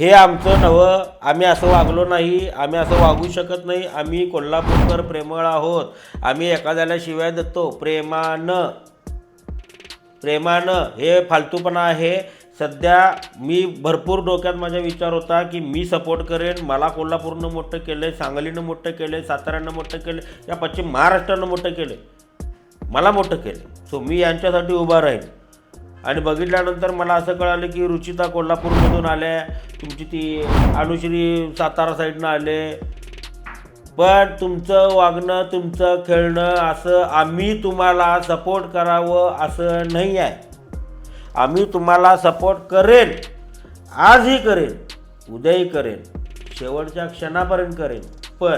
हे आमचं नवं आम्ही असं वागलो नाही आम्ही असं वागू शकत नाही आम्ही कोल्हापूरकर प्रेमळ आहोत. आम्ही एखाद्याला शिवाय देतो. प्रेमानं प्रेमानं. हे फालतूपणा आहे. सध्या मी भरपूर डोक्यात माझा विचार होता की मी सपोर्ट करेन. मला कोल्हापूरनं मोठं केलं आहे सांगलीनं मोठं केलं आहे साताऱ्यानं मोठं केलं या पश्चिम महाराष्ट्रानं मोठं केलं मला मोठं केलं सो मी यांच्यासाठी उभा राहीन. आणि बघितल्यानंतर मला असं कळालं की रुचिता कोल्हापूरमधून आल्या. तुमची ती अनुश्री सातारा साईडनं आले. पण तुमचं वागणं तुमचं खेळणं असं आम्ही तुम्हाला सपोर्ट करावं असं नाही आहे. आम्ही तुम्हाला सपोर्ट करेन. आजही करेन. उद्याही करेन. शेवटच्या क्षणापर्यंत करेन. पण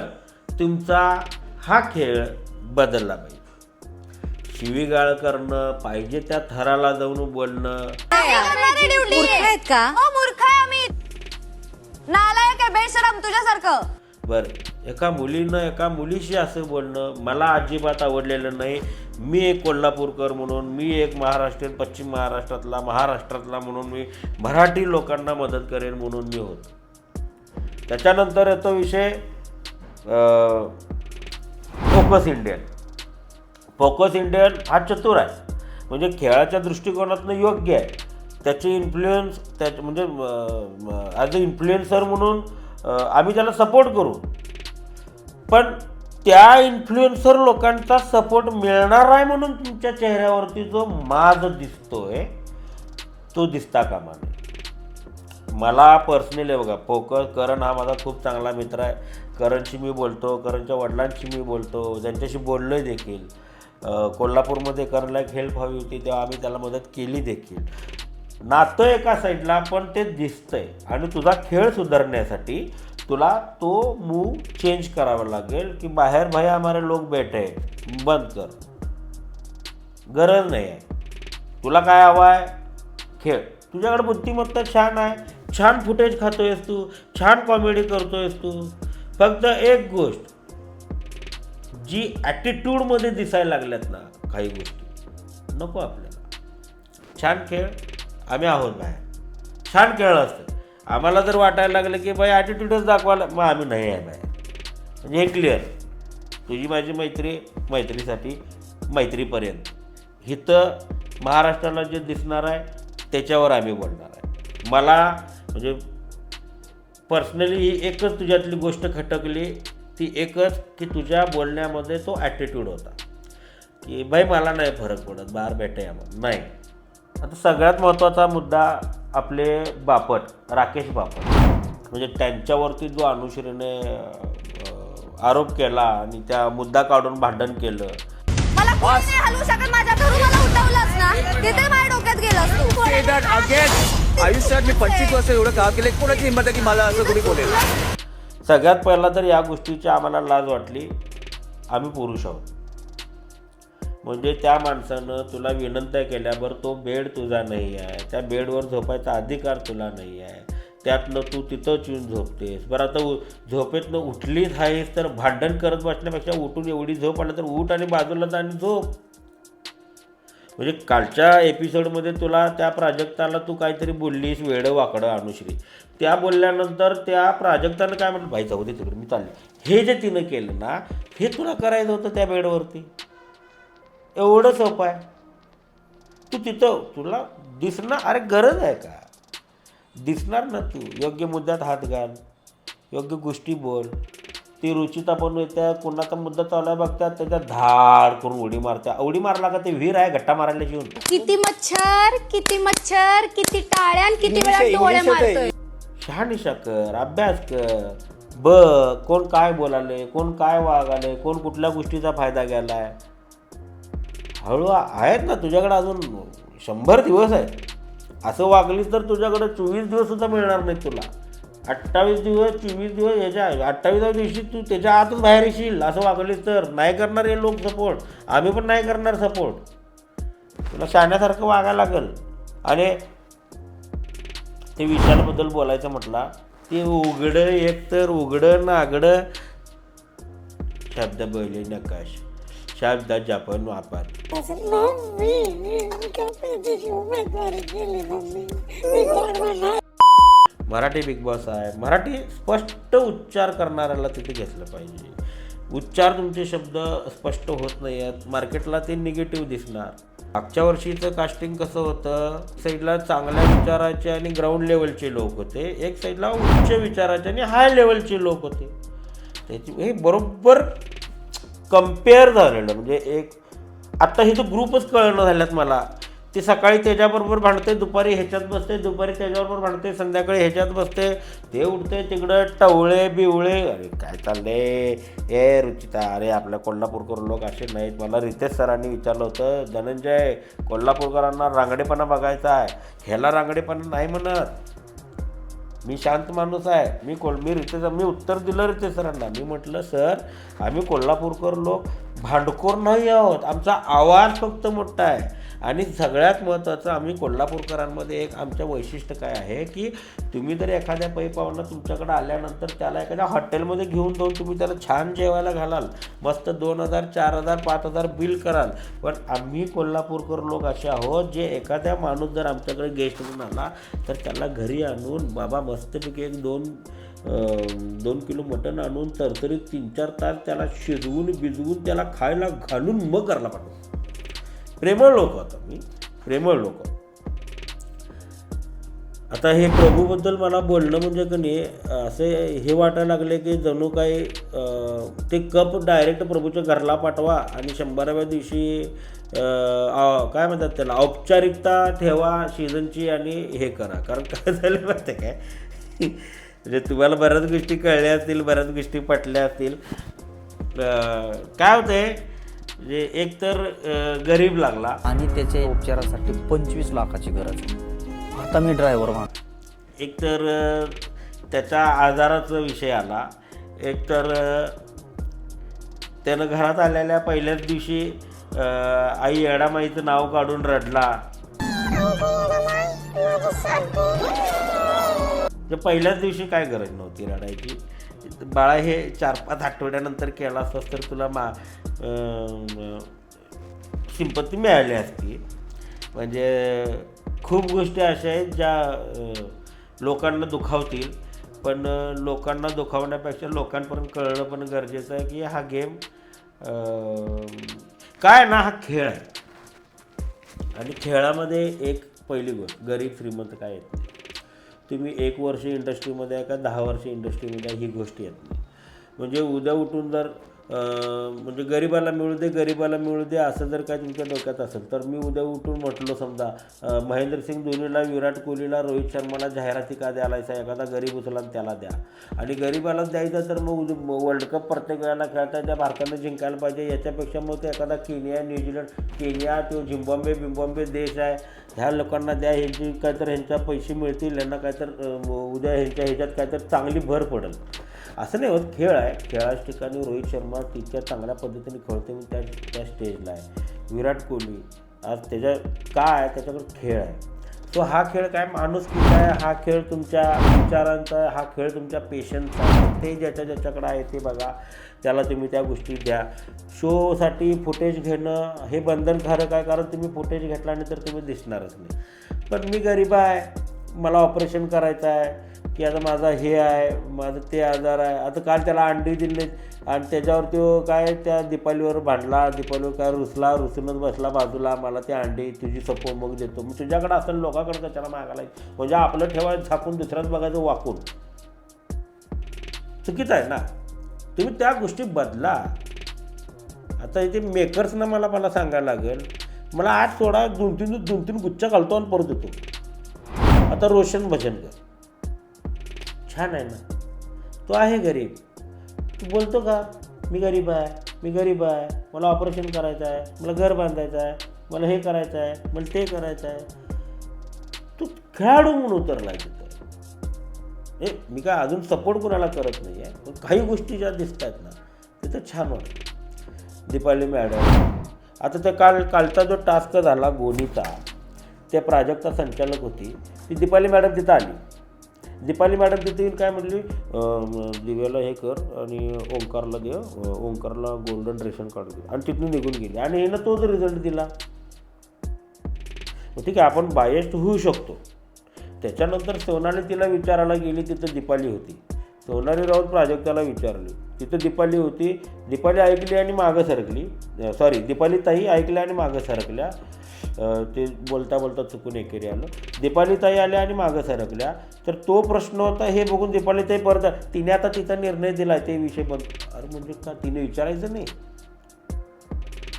तुमचा हा खेळ बदलला पाहिजे. शिवीगाळ करणं पाहिजे त्या थराला जाऊन बोलणं. मूर्ख आहेत का? मूर्ख आहे आम्ही. नालायक आहे बेशरम तुझ्यासारखं. बरं एका मुलीनं एका मुलीशी असं बोलणं मला अजिबात आवडलेलं नाही. मी एक कोल्हापूरकर म्हणून मी एक महाराष्ट्रीयन पश्चिम महाराष्ट्रातला महाराष्ट्रातला म्हणून मी मराठी लोकांना मदत करेन म्हणून मी होतो. त्याच्यानंतर येतो विषय फोकस इंडियन फोकस इंडियन हा चतुर आहे. म्हणजे खेळाच्या दृष्टिकोनातनं योग्य आहे. त्याचे इन्फ्लुएन्स त्याच म्हणजे ॲज अ इन्फ्लुएन्सर म्हणून आम्ही त्याला सपोर्ट करू. पण त्या इन्फ्लुएन्सर लोकांचा सपोर्ट मिळणार आहे म्हणून तुमच्या चेहऱ्यावरती जो माज दिसतोय तो दिसता कामा नये. मला पर्सनली बघा फोकस करण हा माझा खूप चांगला मित्र आहे. करणशी मी बोलतो करणच्या वडिलांशी मी बोलतो त्यांच्याशी बोललोय आहे देखील. कोल्हापूरमध्ये करणला एक हेल्प हवी होती तेव्हा आम्ही त्याला मदत केली देखील. नातं एका साईडला पण ते दिसतंय. आणि तुझा खेळ सुधारण्यासाठी तुला तो मूव चेंज करावा लागेल की बाहेर भाई हमारे लोक बैठे बंद कर. गरज नाही आहे. तुला काय हवं आहे? खेळ. तुझ्याकडे बुद्धिमत्ता छान आहे. छान फुटेज खातोयस तू. छान कॉमेडी करतोयस तू. फक्त एक गोष्ट. जी ॲटिट्यूडमध्ये दिसायला लागल्यात ना काही गोष्टी. नको आपल्याला. छान खेळ आम्ही आहोत बाहेर. छान खेळ असतं आम्हाला जर वाटायला लागलं की बाई ॲटिट्यूडच दाखवायला मग आम्ही नाही आहे बाहेर. म्हणजे हे क्लिअर तुझी माझी मैत्री मैत्रीसाठी मैत्रीपर्यंत. इथं महाराष्ट्राला जे दिसणार आहे त्याच्यावर आम्ही बोलणार आहे. मला म्हणजे पर्सनली ही एकच तुझ्यातली गोष्ट खटकली ती एकच की तुझ्या बोलण्यामध्ये तो ॲटिट्यूड होता. की बाई मला नाही फरक पडत बाहेर भेटे आम्हाला नाही. आता सगळ्यात महत्त्वाचा मुद्दा आपले बापट राकेश बापट. म्हणजे त्यांच्यावरती जो अनुश्रीने आरोप केला आणि त्या मुद्दा काढून भांडण केलं. मला कोण नाही हलवू शकत माझ्या घरून मला उठवलंच ना तिथे माझ्या डोक्यात again. आयुष्यात मी पंचवीस वर्ष एवढं काम केलं कोणाची हिंमत आहे की मला असं कोणी बोलेल? सगळ्यात पहिला तर या गोष्टीची आम्हाला लाज वाटली. आम्ही पुरुष आहोत. म्हणजे त्या माणसानं तुला विनंत्या केल्यावर तो बेड तुझा नाही आहे. त्या बेडवर झोपायचा अधिकार तुला नाही आहे. त्यातनं तू तिथंच येऊन झोपतेस. बरं आता झोपेतनं उठलीच आहेस तर भांडण करत बसण्यापेक्षा उठून एवढी झोप आलं तर उठ आणि बाजूला जा आणि झोप. म्हणजे कालच्या एपिसोडमध्ये तुला त्या प्राजक्ताला तू काहीतरी बोललीस वेडं वाकडं अनुश्री. त्या बोलल्यानंतर त्या प्राजक्तानं काय म्हणत भाई जाऊ दे तिकडे मी चालले. हे जे तिनं केलं ना हे तुला करायचं होतं त्या बेडवरती? एवढं सोपं आहे. तू तिथं तुला दिसणं अरे गरज आहे का? दिसणार ना तू? योग्य मुद्द्यात हात घाल योग्य गोष्टी बोल. ती रुचिता पण येत्या कोणाचा मुद्दा चालू आहे बघतात त्याच्यात धाड करून उडी मारत्या. उडी मारला का ते विहीर आहे गट्टा मारायला शिवून किती मच्छर किती मच्छर किती टाळ्या आणि किती वेळा डोळे. मारतोय. शहानिशा कर अभ्यास कर. बघ कोण काय बोलाले कोण काय वागाले कोण कुठल्या गोष्टीचा फायदा घ्यायलाय. हळू आहेत ना तुझ्याकडे अजून शंभर दिवस आहेत. असं वागलीस तर तुझ्याकडे चोवीस दिवस सुद्धा मिळणार नाहीत तुला. अठ्ठावीस दिवस चोवीस दिवस याच्या अठ्ठावीसाव्या दिवशी तू त्याच्या आतच बाहेर येशील असं वागलीस तर. नाही करणार हे लोक सपोर्ट आम्ही पण नाही करणार सपोर्ट तुला शाण्यासारखं वागायला लागेल. आणि ते विशालबद्दल बोलायचं म्हटला ते उघडं एक तर उघडं नागडं. शब्द बैले नकाश. शब्दाच्या पण वापर. मराठी बिग बॉस आहे. मराठी स्पष्ट उच्चार करणाऱ्याला तिथे घेतलं पाहिजे. उच्चार तुमचे शब्द स्पष्ट होत नाही आहेत मार्केटला ते निगेटिव्ह दिसणार. मागच्या वर्षीचं कास्टिंग कसं होतं? साईडला चांगल्या विचाराचे आणि ग्राउंड लेवलचे लोक होते. एक साईडला उच्च विचाराचे आणि हाय लेवलचे लोक होते. त्याची हे बरोबर कंपेअर झालेलं. म्हणजे एक आत्ता हे तर ग्रुपच कळणं झाल्यात मला. ती सकाळी त्याच्याबरोबर भांडते दुपारी ह्याच्यात बसते दुपारी त्याच्याबरोबर भांडते संध्याकाळी ह्याच्यात बसते. ते उठते तिकडं टवळे बिवळे. अरे काय चाललंय? ए रुचिता अरे आपल्या कोल्हापूरकर लोक असे नाहीत. मला रितेश सरांनी विचारलं होतं धनंजय कोल्हापूरकरांना रांगडेपणा बघायचा आहे. ह्याला रांगडेपणा नाही म्हणत. मी शांत माणूस आहे. मी कोल मी रितेश मी उत्तर दिलं रितेश सरांना. मी म्हटलं सर आम्ही कोल्हापूरकर लोक भांडखोर नाही आहोत. आमचा आवाज फक्त मोठा आहे. आणि सगळ्यात महत्त्वाचं आम्ही कोल्हापूरकरांमध्ये एक आमचं वैशिष्ट्य काय आहे की तुम्ही जर एखाद्या पै तुमच्याकडे आल्यानंतर त्याला एखाद्या हॉटेलमध्ये घेऊन जाऊन तुम्ही त्याला छान जेवायला घालाल. मस्त दोन हजार चार हजार पाच हजार बिल कराल. पण आम्ही कोल्हापूरकर लोक असे आहोत जे एखाद्या माणूस जर आमच्याकडे गेस्ट म्हणून आला तर त्याला घरी आणून बाबा मस्तपैकी एक दोन दोन किलो मटण आणून तरतरीत तीन चार तास त्याला शिजवून भिजवून त्याला खायला घालून मग करायला पाठवतो प्रेमळ लोक आता मी. प्रेमळ लोक. आता हे प्रभूबद्दल मला बोलणं म्हणजे का नाही असे हे वाटायला लागले की जणू काही ते कप डायरेक्ट प्रभूच्या घरला पाठवा आणि शंभराव्या दिवशी काय म्हणतात त्याला औपचारिकता ठेवा सीझनची आणि हे करा. कारण काय झालं माहिती काय? म्हणजे तुम्हाला बऱ्याच गोष्टी कळल्या असतील बऱ्याच गोष्टी पटल्या असतील. काय होतंय म्हणजे एक तर गरीब लागला. आणि त्याच्या उपचारासाठी पंचवीस लाखाची गरज आता मी ड्रायव्हर मान एक तर त्याच्या आजाराचा विषय आला. एक तर त्यानं घरात आलेल्या पहिल्याच दिवशी आई येडामाईचं नाव काढून रडला. तर पहिल्याच दिवशी काय गरज नव्हती रडायची? बाळा हे चार पाच आठवड्यानंतर केला असतास तर तुला मा अ, सिंपत्ती मिळाली असती. म्हणजे खूप गोष्टी अशा आहेत ज्या लोकांना दुखावतील. पण लोकांना दुखावण्यापेक्षा लोकांपर्यंत कळणं पण गरजेचं आहे की हा गेम काय ना हा खेळ आहे. आणि खेळामध्ये एक पहिली गोष्ट गरीब श्रीमंत काय येत नाही तुम्ही एक वर्ष इंडस्ट्रीमध्ये आहे का दहा वर्ष इंडस्ट्रीमध्ये आहे ही गोष्टी आहेत म्हणजे उद्या उठून जर म्हणजे गरिबाला मिळू दे गरिबाला मिळू दे असं जर काय तुमच्या डोक्यात असेल तर मी उद्या उठून म्हटलो समजा महेंद्रसिंग धोनीला विराट कोहलीला रोहित शर्माला जाहिराती का द्यायलायचा एखादा गरीब उचला आणि त्याला द्या. आणि गरिबाला द्यायचं तर मग वर्ल्ड कप प्रत्येक वेळेला खेळता त्या भारतानं जिंकायला पाहिजे याच्यापेक्षा मग ते एखादा केनिया न्यूझीलंड केनिया तो झिम्बाब्वे बिम्बाब्वे देश आहे ह्या लोकांना द्या ह्यांची काहीतर ह्यांच्या पैसे मिळतील यांना काहीतर तर उद्या ह्यांच्या ह्याच्यात काहीतर चांगली भर पडेल. असं नाही होत खेळ आहे. खेळाच्या ठिकाणी रोहित शर्मा तितक्या चांगल्या पद्धतीने खेळतो मी त्या त्या स्टेजला आहे. विराट कोहली आज त्याच्या काय आहे? त्याच्याकडे खेळ आहे. तो हा खेळ काय माणूस आहे? हा खेळ तुमच्या विचारांचा आहे, हा खेळ तुमच्या पेशन्सचा आहे. ते ज्याच्या ज्याच्याकडे आहे ते बघा. त्याला तुम्ही त्या गोष्टी द्या. शोसाठी फुटेज घेणं हे बंधनकारक आहे कारण तुम्ही फुटेज घेतल्यानंतर तुम्ही दिसणारच नाही. पण मी गरीब आहे. मला ऑपरेशन करायचं आहे. की आता माझा हे आहे माझं ते आजार आहे. आता काल त्याला अंडी दिले आणि त्याच्यावर तो काय त्या दीपालीवर भांडला दीपालीवर काय रुसला रुसूनच बसला बाजूला. मला ते अंडी तुझी सपो मग देतो. मग तुझ्याकडे असं लोकांकडे कशाला मागायला म्हणजे आपलं ठेवायचं झाकून दुसऱ्याच बघायचं वाकून. चुकीचं आहे ना? तुम्ही त्या गोष्टी बदला. आता इथे मेकर्सना मला मला सांगायला लागेल मला आज सोडा दोन तीन दोन तीन गुच्छ घालतो आणि परत येतो. आता रोशन भजनकर. छान आहे ना. तो आहे गरीब. तू बोलतो का मी गरीब आहे मी गरीब आहे मला ऑपरेशन करायचं आहे मला घर बांधायचं आहे मला हे करायचं आहे मला ते करायचं आहे. तू खेळाडू म्हणून उतरला आहे तिथं. हे मी काय अजून सपोर्ट कुणाला करत नाही आहे पण काही गोष्टी ज्या दिसत आहेत ना तिथं छान वाटतं. दीपाली मॅडम आता त्या काल कालचा जो टास्क झाला गोनीचा त्या प्राजक्ता संचालक होती ती दीपाली मॅडम तिथं आली. दीपाली मॅडम तिथे येऊन काय म्हटली दिव्याला हे कर आणि ओंकारला दे ओंकारला गोल्डन रेशन कार्ड दे. आणि तिथून निघून गेली. आणि हिनं तोच रिझल्ट दिला. मग ठीक आहे आपण बायस्ट होऊ शकतो. त्याच्यानंतर सोनाली तिला विचारायला गेली तिथं दीपाली होती. सोनारी राऊत प्राजक्ताला विचारली. तिथं दीपाली होती. दीपाली ऐकली आणि मागं सरकली. सॉरी दीपाली ताई ऐकल्या आणि मागं सरकल्या. ते बोलता बोलता चुकून एकेरी आलं. दीपाली ताई आल्या आणि मागं सरकल्या. तर तो प्रश्न होता हे बघून दीपाली ताई परत तिने आता तिचा निर्णय दिला ते विषय बघ. अरे म्हणजे का तिने विचारायचं नाही?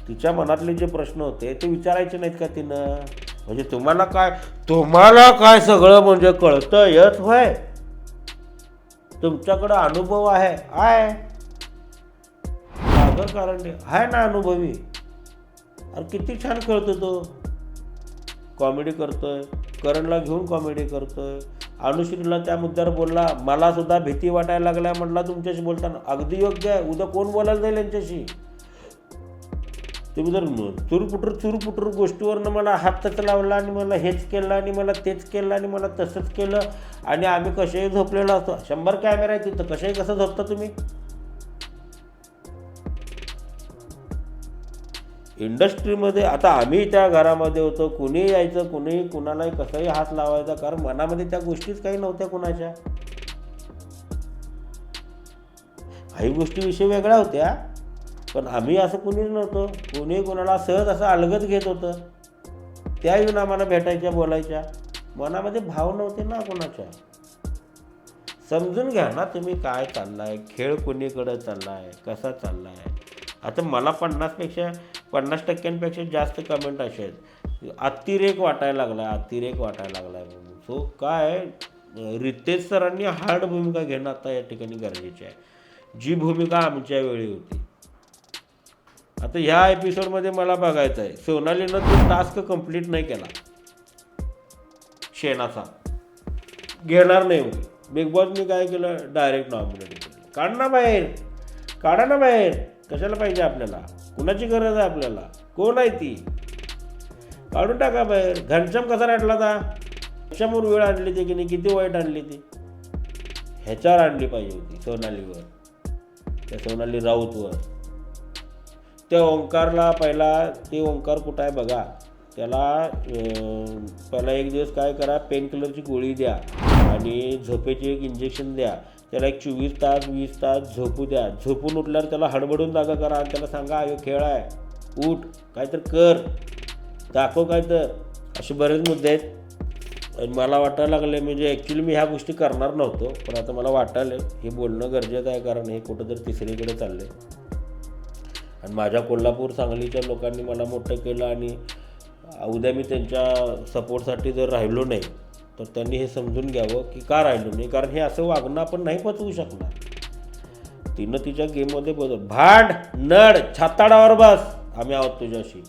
तिच्या मनातले जे प्रश्न होते ते विचारायचे नाहीत का तिनं? म्हणजे तुम्हाला काय तुम्हाला काय सगळं म्हणजे कळतं येत व्हाय? तुमच्याकडं अनुभव आहे. आहे. सागर कारंडे. आहे ना अनुभवी? अरे किती छान खेळतो तो. कॉमेडी करतोय. करणला घेऊन कॉमेडी करतोय. अनुश्रीला त्या मुद्द्यावर बोलला मला सुद्धा भीती वाटायला लागल्या म्हटला तुमच्याशी बोलताना. अगदी योग्य आहे. उद्या कोण बोलायला जाईल यांच्याशी? तुम्ही जर चुरपुटर चुरपुटर गोष्टीवरनं मला हात तच लावला आणि मला हेच केलं आणि मला तेच केलं आणि मला तसंच केलं आणि आम्ही कसेही झोपलेलो असतो. शंभर कॅमेरा आहे तिथं कसेही कसं झोपता तुम्ही? इंडस्ट्रीमध्ये आता आम्ही त्या घरामध्ये होतो कुणीही यायचं कुणीही कुणालाही कसंही हात लावायचा कारण मनामध्ये त्या गोष्टीच काही नव्हत्या कुणाच्या. काही गोष्टी विषय वेगळ्या होत्या. पण आम्ही असं कुणीच नव्हतो. कुणी कुणाला सहज असं अलगत घेत होतं. त्या येऊन आम्हाला भेटायच्या बोलायच्या. मनामध्ये भाव नव्हते ना कोणाच्या. समजून घ्या ना तुम्ही काय चाललाय खेळ कोणीकडं चाललाय कसा चाललाय. आता मला पन्नासपेक्षा पन्नास टक्क्यांपेक्षा जास्त कमेंट असे आहेत. अतिरेक वाटायला लागला अतिरेक वाटायला लागलाय. म्हणून सो काय रितेश सरांनी हार्ड भूमिका घेणं आता या ठिकाणी गरजेची आहे. जी भूमिका आमच्या वेळी होती. आता ह्या एपिसोडमध्ये मला बघायचं आहे. सोनालीनं तो टास्क कंप्लीट नाही केला. शेणाचा. घेणार नाही बिग बॉसनी काय केलं? डायरेक्ट नॉमिनेट केलं. काढ ना बाहेर. काढा ना बाहेर. कशाला पाहिजे आपल्याला? कुणाची गरज आहे आपल्याला? कोण आहे ती? काढून टाका बाहेर. घनश्याम कसा राटला था कशामुळे वेळ आणली ती की नाही? किती वाईट आणली ती? ह्याच्यावर आणली पाहिजे होती सोनालीवर. त्या सोनाली राऊतवर. त्या ओंकारला पहिला ते ओंकार कुठं आहे बघा. त्याला पहिला एक दिवस काय करा पेनकिलरची गोळी द्या आणि झोपेची एक इंजेक्शन द्या. त्याला एक चोवीस तास वीस तास झोपू द्या. झोपून उठल्यावर त्याला हडबडून जागा करा आणि त्याला सांगा अयो खेळ आहे. उठ काहीतरी कर. दाखव काय तर असे बरेच मुद्दे आहेत. आणि मला वाटायला लागले म्हणजे ॲक्च्युली मी ह्या गोष्टी करणार नव्हतो पण आता मला वाटायलं हे बोलणं गरजेचं आहे कारण हे कुठंतरी तिसरीकडे चाललं आहे आणि माझ्या कोल्हापूर सांगलीच्या लोकांनी मला मोठं केलं आणि उद्या मी त्यांच्या सपोर्टसाठी जर राहिलो नाही तर त्यांनी हे समजून घ्यावं की का राहिलो नाही. कारण हे असं वागणं आपण नाही पचवू शकणार. तिनं तिच्या गेममध्ये बदल भांड नड छाताडावर बस आम्ही आहोत तुझ्याशी.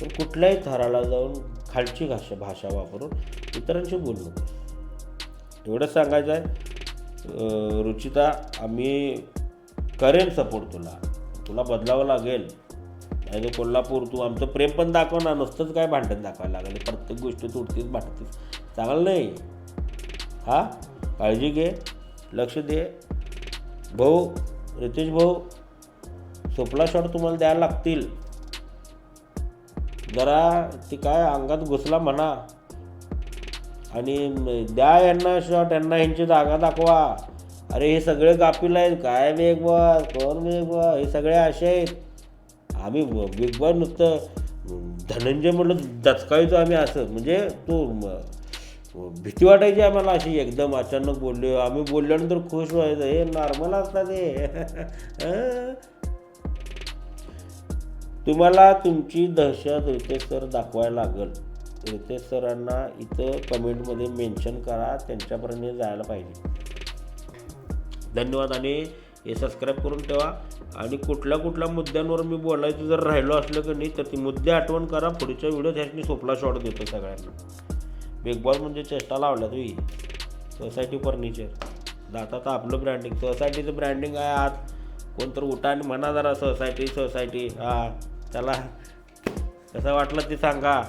पण कुठल्याही थराला जाऊन खालची भाषा भाषा वापरून इतरांशी बोलू नकोस. एवढंच सांगायचं आहे रुचिता आम्ही करेन सपोर्ट तुला. तुला बदलावं लागेल. नाही कोल्हापूर तू आमचं प्रेम पण दाखवणार ना नुसतंच काय भांडण दाखवायला लागले. प्रत्येक गोष्टी तुटतीस भांडतीस. चांगलं नाही. हा? काळजी घे लक्ष दे. भाऊ रितेश भाऊ सोपला शॉट तुम्हाला द्यायला लागतील. जरा ती काय अंगात घुसला म्हणा. आणि द्या यांना शॉट यांना यांची जागा दाखवा. अरे हे सगळे गापील आहेत काय बिग बॉस कोण बिग बॉस हे सगळे असे आहेत. आम्ही बिग बॉस नुसतं धनंजय म्हटलं दचकायचो आम्ही असं. म्हणजे तो भीती वाटायची आम्हाला अशी एकदम अचानक बोलले आम्ही बोलल्यानंतर खुश व्हायचं हे नॉर्मल असतात हे. तुम्हाला तुमची दहशत रितेश सर दाखवायला लागेल. रितेश सरांना इथं कमेंटमध्ये मेन्शन करा त्यांच्यापर्यंत जायला पाहिजे. धन्यवाद आणि हे सबस्क्राईब करून ठेवा. आणि कुठल्या कुठल्या मुद्द्यांवर मी बोलायचं जर राहिलो असलं की नाही तर ती मुद्दे आठवण करा. पुढच्या व्हिडिओ ह्याच सोपला शॉट देतो सगळ्यांना. बिग बॉस म्हणजे चेष्टा लावल्या तुम्ही सोसायटी फर्निचर जाता तर आपलं ब्रँडिंग सोसायटीचं ब्रँडिंग आहे आज. कोणतर उठा आणि म्हणा जरा सोसायटी सोसायटी हां त्याला कसं वाटलं ते सांगा.